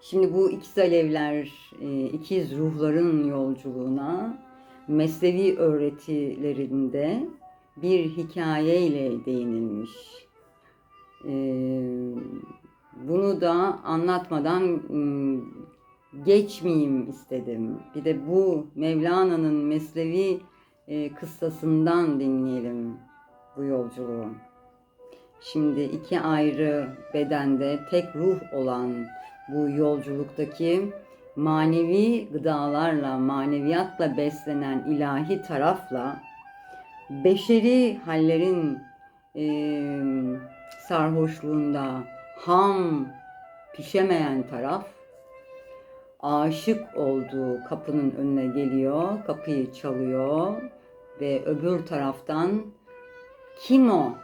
Şimdi bu ikiz alevler, e, ikiz ruhların yolculuğuna mesnevi öğretilerinde bir hikayeyle değinilmiş. E, Bunu da anlatmadan geçmeyeyim istedim. Bir de bu Mevlana'nın mesnevi e, kıssasından dinleyelim bu yolculuğu. Şimdi iki ayrı bedende tek ruh olan bu yolculuktaki manevi gıdalarla, maneviyatla beslenen ilahi tarafla beşeri hallerin e, sarhoşluğunda ham pişemeyen taraf aşık olduğu kapının önüne geliyor, kapıyı çalıyor ve öbür taraftan kim o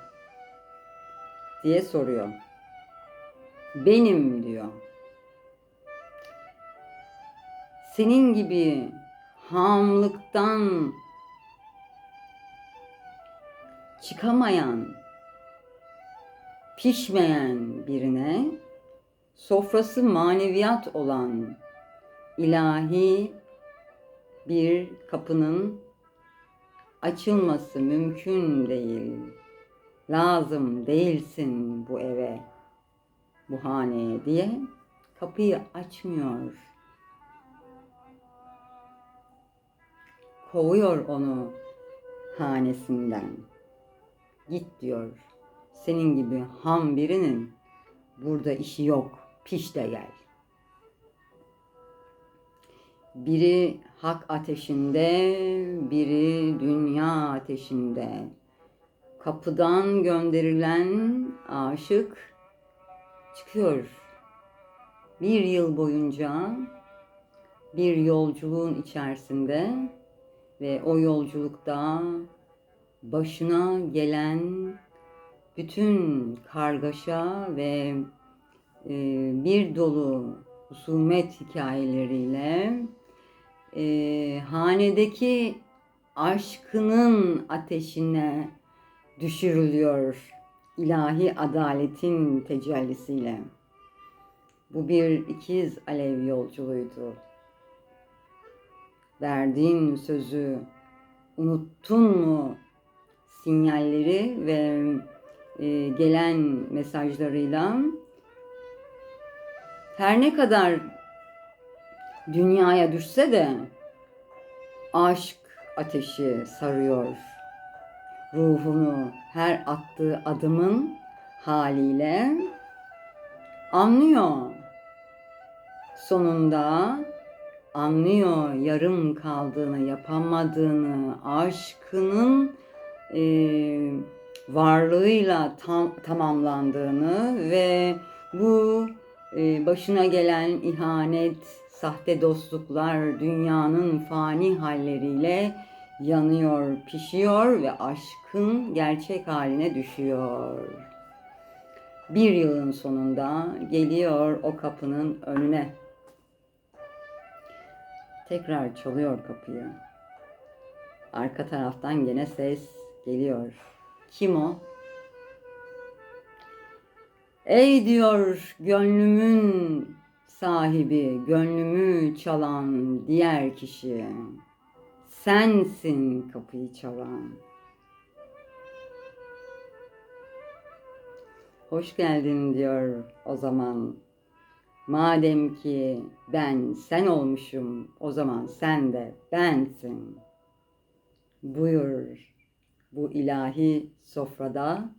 diye soruyor. Benim diyor. Senin gibi hamlıktan çıkamayan, pişmeyen birine sofrası maneviyat olan ilahi bir kapının açılması mümkün değil. Lazım değilsin bu eve, bu haneye diye kapıyı açmıyor. Kovuyor onu hanesinden. Git diyor. Senin gibi ham birinin burada işi yok. Piş de gel. Biri hak ateşinde, biri dünya ateşinde. Kapıdan gönderilen aşık çıkıyor. Bir yıl boyunca bir yolculuğun içerisinde ve o yolculukta başına gelen bütün kargaşa ve e, bir dolu husumet hikayeleriyle e, hanedeki aşkının ateşine düşürülüyor ilahi adaletin tecellisiyle. Bu bir ikiz alev yolculuğuydu. Verdiğin sözü unuttun mu? Sinyalleri ve e, gelen mesajlarıyla. Her ne kadar dünyaya düşse de aşk ateşi sarıyor. Ruhunu her attığı adımın haliyle anlıyor. Sonunda anlıyor yarım kaldığını, yapamadığını, aşkının e, varlığıyla tam, tamamlandığını ve bu e, başına gelen ihanet, sahte dostluklar, dünyanın fani halleriyle yanıyor, pişiyor ve aşkın gerçek haline düşüyor. Bir yılın sonunda geliyor o kapının önüne. Tekrar çalıyor kapıyı. Arka taraftan gene ses geliyor. Kim o? Ey diyor gönlümün sahibi, gönlümü çalan diğer kişi. Sensin kapıyı çalan. Hoş geldin diyor o zaman. Madem ki ben sen olmuşum, o zaman sen de bensin. Buyur bu ilahi sofrada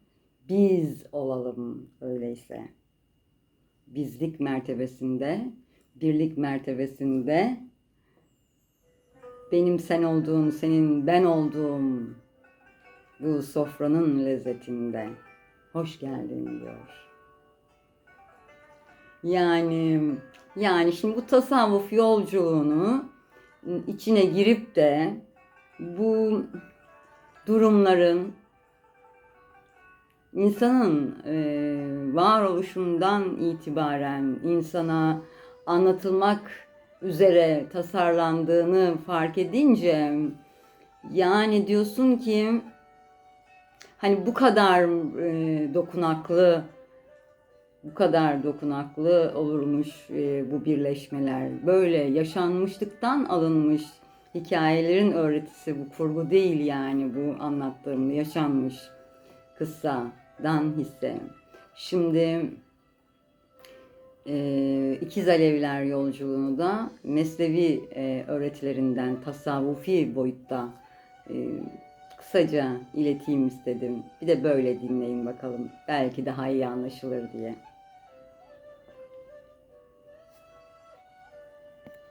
biz olalım öyleyse. Bizlik mertebesinde, birlik mertebesinde benim sen olduğum, senin ben olduğum bu sofranın lezzetinde hoş geldin diyor. Yani yani şimdi bu tasavvuf yolculuğunu içine girip de bu durumların insanın e, varoluşundan itibaren insana anlatılmak üzere tasarlandığını fark edince yani diyorsun ki hani bu kadar e, dokunaklı bu kadar dokunaklı olurmuş e, bu birleşmeler. Böyle yaşanmışlıktan alınmış hikayelerin öğretisi bu kurgu değil yani bu anlattığım yaşanmış kıssadan hisse. Şimdi e, İkiz Alevler yolculuğunu da mesnevi e, öğretilerinden tasavvufi boyutta e, kısaca ileteyim istedim. Bir de böyle dinleyin bakalım. Belki daha iyi anlaşılır diye.